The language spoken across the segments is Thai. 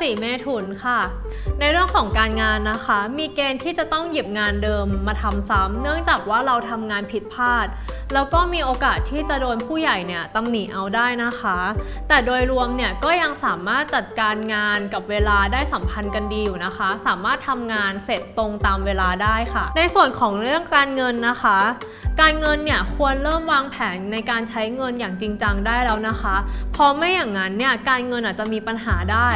สีเมถุนค่ะ ในเรื่องของการงานนะคะ มีเกณฑ์ที่จะต้องหยิบงานเดิมมาทำซ้ำเนื่องจากว่าเราทำงานผิดพลาด แล้วก็มีโอกาสที่จะโดนผู้ใหญ่เนี่ยตำหนิเอาได้นะคะ แต่โดยรวมเนี่ยก็ยังสามารถจัดการงานกับเวลาได้สัมพันธ์กันดีอยู่นะคะ สามารถทำงานเสร็จตรงตามเวลาได้ค่ะ ในส่วนของเรื่องการเงินนะคะ การเงินเนี่ยควรเริ่มวางแผนในการใช้เงินอย่างจริงจังได้แล้วนะคะเพราะไม่อย่างนั้นเนี่ยการเงินอาจจะมีปัญหาได้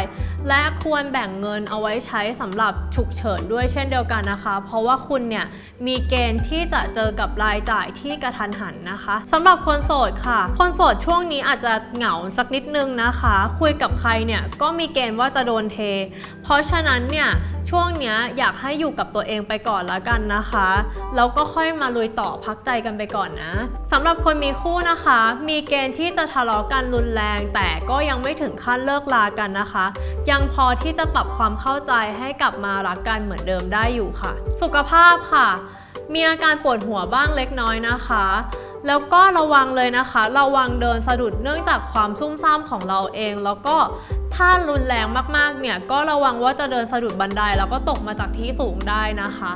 และควรแบ่งเงินเอาไว้ใช้สำหรับฉุกเฉินด้วยเช่นเดียวกันนะคะ เพราะว่าคุณเนี่ยมีเกณฑ์ที่จะเจอกับรายจ่ายที่กระทันหันนะคะสำหรับคนโสดค่ะ คนโสดช่วงนี้อาจจะเหงาสักนิดนึงนะคะ คุยกับใครเนี่ยก็มีเกณฑ์ว่าจะโดนเท เพราะฉะนั้นเนี่ยช่วงนี้อยากให้อยู่กับตัวเองไปก่อนแล้วกันนะคะ แล้วก็ค่อยมาลุยต่อพักใจกันไปก่อนนะสำหรับคนมีคู่นะคะ มีเกณฑ์ที่จะทะเลาะกันรุนแรง แต่ก็ยังไม่ถึงขั้นเลิกลากันนะคะ ยังพอที่จะปรับความเข้าใจให้กลับมารักกันเหมือนเดิมได้อยู่ค่ะ สุขภาพค่ะ มีอาการปวดหัวบ้างเล็กน้อยนะคะ แล้วก็ระวังเลยนะคะ ระวังเดินสะดุดเนื่องจากความซุ่มซ่ามของเราเอง แล้วก็ถ้ารุนแรงมากๆเนี่ยก็ระวังว่าจะเดินสะดุดบันไดแล้วก็ตกมาจากที่สูงได้นะคะ